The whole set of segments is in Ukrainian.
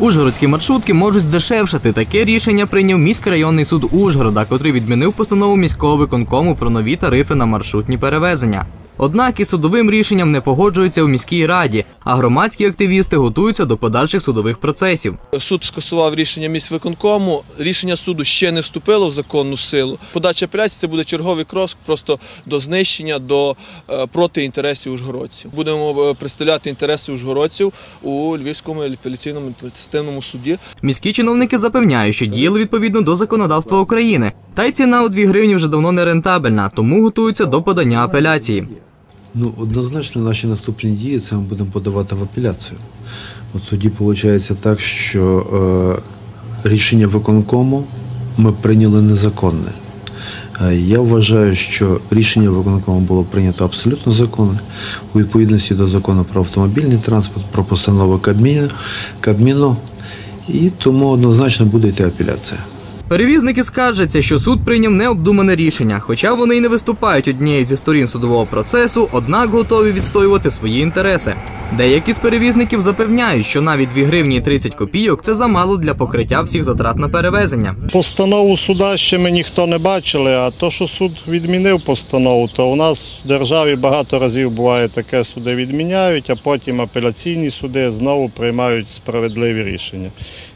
Ужгородські маршрутки можуть здешевшати. Таке рішення прийняв міськрайонний суд Ужгорода, котрий відмінив постанову міського виконкому про нові тарифи на маршрутні перевезення. Однак із судовим рішенням не погоджуються у міській раді, а громадські активісти готуються до подальших судових процесів. Суд скасував рішення міськвиконкому. Рішення суду ще не вступило в законну силу. Подача апеляції це буде черговий крок просто до знищення, до е, проти інтересів ужгородців. Будемо е, представляти інтереси ужгородців у Львівському апеляційному адміністративному суді. Міські чиновники запевняють, що діяли відповідно до законодавства України. Та й ціна у 2 гривні вже давно не рентабельна, тому готуються до подання апеляції. Ну, однозначно, наші наступні дії це ми будемо подавати в апеляцію. От тоді виходить так, що е, рішення виконкому ми прийняли незаконне. Е, Я вважаю, що рішення виконкому було прийнято абсолютно законне у відповідності до закону про автомобільний транспорт, про постанови Кабміну, Кабміну і тому однозначно буде йти апеляція. Перевізники скаржаться, що суд прийняв необдумане рішення, хоча вони й не виступають однією зі сторін судового процесу, однак готові відстоювати свої інтереси. Деякі з перевізників запевняють, що навіть 2 гривні і 30 копійок це замало для покриття всіх затрат на перевезення. Постанову суда ще ми ніхто не бачили, а то, що суд відмінив постанову, то у нас в державі багато разів буває таке, суди відміняють, а потім апеляційні суди знову приймають справедливі рішення.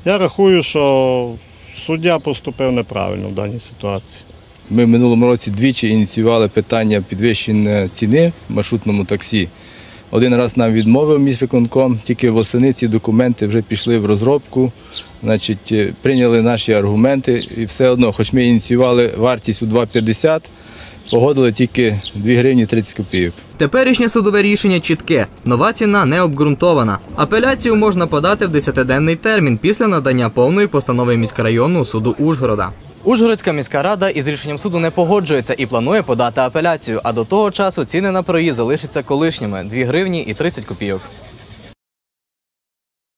Я рахую, що суддя поступив неправильно в даній ситуації. Ми в минулому році двічі ініціювали питання підвищення ціни в маршрутному таксі. Один раз нам відмовив міськвиконком, тільки восени ці документи вже пішли в розробку, значить, е, прийняли наші аргументи і все одно, хоч ми ініціювали вартість у 2,50, погодили тільки 2 гривні 30 копійок. Теперішнє судове рішення чітке. Нова ціна не обґрунтована. Апеляцію можна подати в 10-денний термін після надання повної постанови міськрайонного суду Ужгорода. Ужгородська міська рада із рішенням суду не погоджується і планує подати апеляцію. А до того часу ціни на проїзд залишаться колишніми 2 гривні і 30 копійок.